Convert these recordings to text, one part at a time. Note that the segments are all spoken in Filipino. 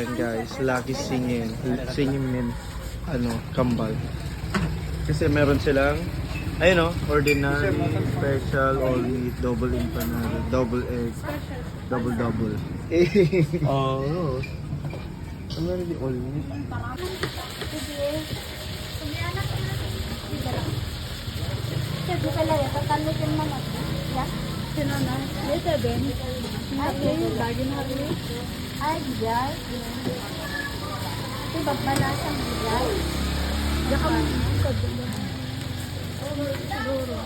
Ayan guys, Lucky Singing. Singing min, ano, kambal. Kasi meron silang, ayun o, ordinary, special, all meat, double empanada, double egg, double double. Oo. oh. Ang meron di all meat. Kasi pala tatalo yung manok. Ya? Sino na? Yes, seven. Harley, lagi na Harley. Ay, biyay. Ito, bagbalasang biyay. Yaka mo. Siguro.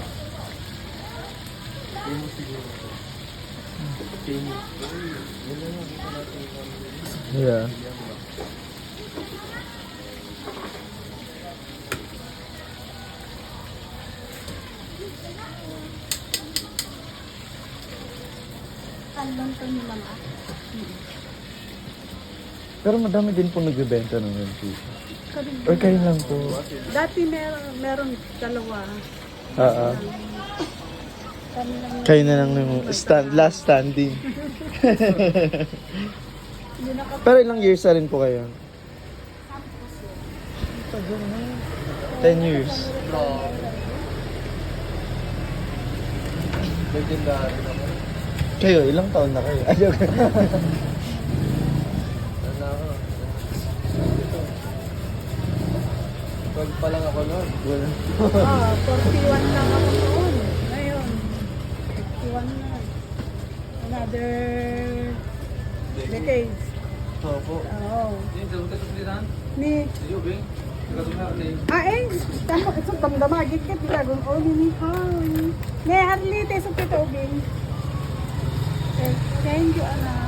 Yeah. Talon to ni mama. Pero madami din po nagbebenta ng ganito. Or kayo lang po. Dati meron, meron dalawa. Oo. Kami lang Kayo na lang yung stand, last standing. Pero ilang years na rin po kayo? 10 years. Kayo, ilang taon na kayo? Ayaw ka. Pag pa lang ako noon. Ah, 41 lang ako noon. Ngayon, 51 na. Another decades. Opo. Oo. Ni Ah, eh, tamo, ito damdamagit ka, tilagon, oh, ni Harley. Ne, Harley, tayo sa pito, Ubing. Thank you, anak.